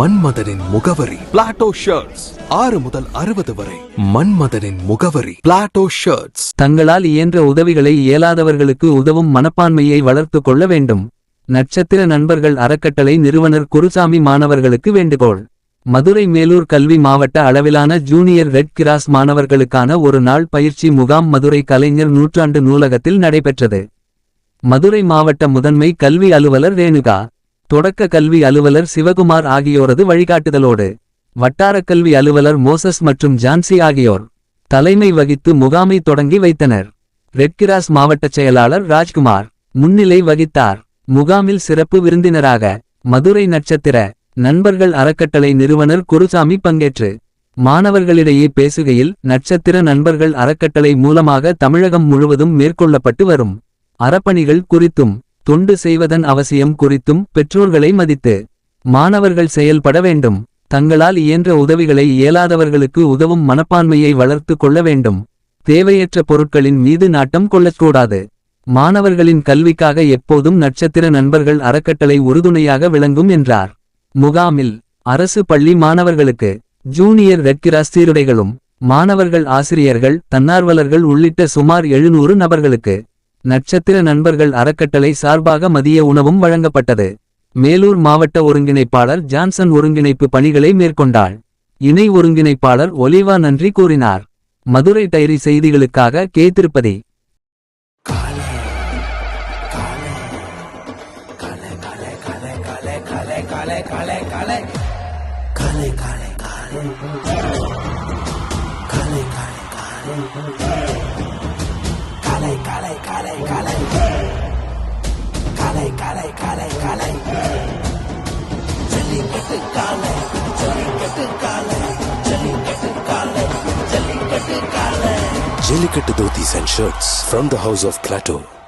மன்மதனின் முகவரி. Plato shirts ஆறு முதல் அறுபது வரை. மன்மதனின் முகவரி. பிளாட்டோ ஷர்ட்ஸ் தங்களால் இயன்ற உதவிகளை இயலாதவர்களுக்கு உதவும் மனப்பான்மையை வளர்த்துக் கொள்ள வேண்டும். நட்சத்திர நண்பர்கள் அறக்கட்டளை நிறுவனர் குருசாமி மாணவர்களுக்கு வேண்டுகோள். மதுரை மேலூர் கல்வி மாவட்ட அளவிலான ஜூனியர் ரெட் கிராஸ் மாணவர்களுக்கான ஒரு நாள் பயிற்சி முகாம் மதுரை கலைஞர் நூற்றாண்டு நூலகத்தில் நடைபெற்றது. மதுரை மாவட்ட முதன்மை கல்வி அலுவலர் ரேணுகா. தொடக்க கல்வி அலுவலர் சிவகுமார் ஆகியோரது வழிகாட்டுதலோடு வட்டாரக் கல்வி அலுவலர் மோசஸ் மற்றும் ஜான்சி ஆகியோர் தலைமை வகித்து முகாமை தொடங்கி வைத்தனர். ரெட்கிராஸ் மாவட்டச் செயலாளர் ராஜ்குமார் முன்னிலை வகித்தார். முகாமில் சிறப்பு விருந்தினராக மதுரை நட்சத்திர நண்பர்கள் அறக்கட்டளை நிறுவனர் குருசாமி பங்கேற்று மாணவர்களிடையே பேசுகையில் நட்சத்திர நண்பர்கள் அறக்கட்டளை மூலமாக தமிழகம் முழுவதும் மேற்கொள்ளப்பட்டு வரும். அறப்பணிகள் குறித்தும் தொண்டு செய்வதன் அவசியம் குறித்தும் பெற்றோர்களை மதித்து மாணவர்கள் செயல்பட வேண்டும். தங்களால் இயன்ற உதவிகளை இயலாதவர்களுக்கு உதவும் மனப்பான்மையை வளர்த்து கொள்ள வேண்டும். தேவையற்ற பொருட்களின் மீது நாட்டம் கொள்ளக்கூடாது. மாணவர்களின் கல்விக்காக எப்போதும் நட்சத்திர நண்பர்கள் அறக்கட்டளை உறுதுணையாக விளங்கும் என்றார். முகாமில் அரசு பள்ளி மாணவர்களுக்கு ஜூனியர் ரெட்கிராஸ் சீருடைகளும் மாணவர்கள் ஆசிரியர்கள் தன்னார்வலர்கள் உள்ளிட்ட சுமார் எழுநூறு நபர்களுக்கு நட்சத்திர நண்பர்கள் அறக்கட்டளை சார்பாக மதிய உணவும் வழங்கப்பட்டது. மேலூர் மாவட்ட ஒருங்கிணைப்பாளர் ஜான்சன் ஒருங்கிணைப்பு பணிகளை மேற்கொண்டாள். இணை ஒருங்கிணைப்பாளர் ஒலிவா நன்றி கூறினார். மதுரை டைரி செய்திகளுக்காக K Tirupati. Kalei, kalei, kalei, kalei. Kalei, kalei, kalei, kalei. Jalikattu kalei, jalikattu kalei. Jellicut Dhoti's and shirts from the house of Plato.